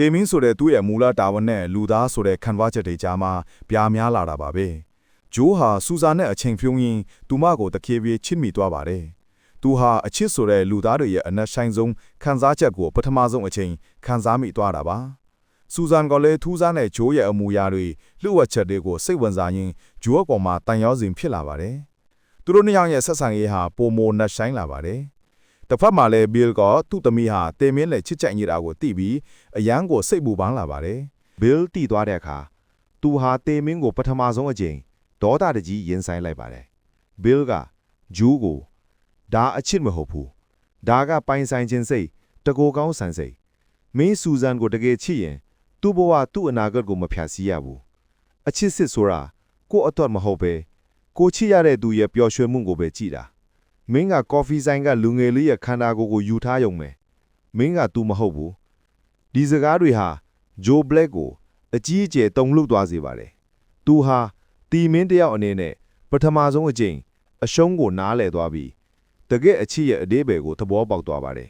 တေမင်းဆိုတဲ့သူ့ရဲ့မူလတာဝန်နဲ့လူသားဆိုတဲ့ခံစားချက်တွေကြားမှာပြားများလာတာပါပဲဂျိုးဟာစူဇန်နဲ့အချိန်ဖြုံးရင်းသူမကိုတခေပြေးချစ်မိသွားပါတယ်သူဟာအချစ်ဆိုတဲ့လူသားတွေရဲ့အနက်ဆိုင်ဆုံးခံစားချက်ကိုပထမဆုံးအချိန်ခံစားမိသွားတာပါစူဇန်ကလည်းထူးဆန်းတဲ့ဂျိုးရဲ့အမူအရာတွေလှုပ်ဝက်ချက်တွေကိုစိတ်ဝင်စားရင်းဂျိုးအပေါ်မှာတန်ရောစဉ်ဖြစ်လာပါတယ်သူတို့နှစ်ယောက်ရဲ့ဆက်ဆံရေးဟာပုံမနက်ဆိုင်လာပါတယ် တစ်ဖက်မှာလည်းဘီလ်ကသူ့သမီးဟာတေမင်းနဲ့ချစ်ကြိုက်နေတာကိုသိပြီးအယမ်းကိုစိတ်ပူပန်းလာပါတယ်ဘီလ်တီသွားတဲ့အခါသူဟာတေမင်းကိုပထမဆုံးအကြိမ်ဒေါသတကြီးရင်ဆိုင်လိုက်ပါတယ်ဘီလ်ကဂျူးကိုဒါအချစ်မဟုတ်ဘူးဒါကပိုင်ဆိုင်ခြင်းစိတ်တကိုယ်ကောင်းဆန်စိတ်မင်းစူဇန်ကိုတကယ်ချစ်ရင်သူ့ဘဝသူ့အနာဂတ်ကိုမဖြတ်စည်းရဘူးအချစ်စစ်ဆိုတာကိုယ့်အတွက်မဟုတ်ပဲကိုချစ်ရတဲ့သူရဲ့ပျော်ရွှင်မှုကိုပဲကြည်တာ မင်းကကော်ဖီဆိုင်ကလူငယ်လေးရဲ့ခန္ဓာကိုယ်ကိုယူထားရုံပဲမင်းက तू မဟုတ်ဘူးဒီစကားတွေဟာဂျိုဘလက်ကိုအကြီးအကျယ်တုန်လှုပ်သွားစေပါတယ်။"သူဟာတီမင်းတယောက်အနေနဲ့ပထမဆုံးအကြိမ်အရှုံးကိုနားလည်သွားပြီးတကယ့်အချစ်ရဲ့အသေးပဲကိုသဘောပေါက်သွားပါတယ်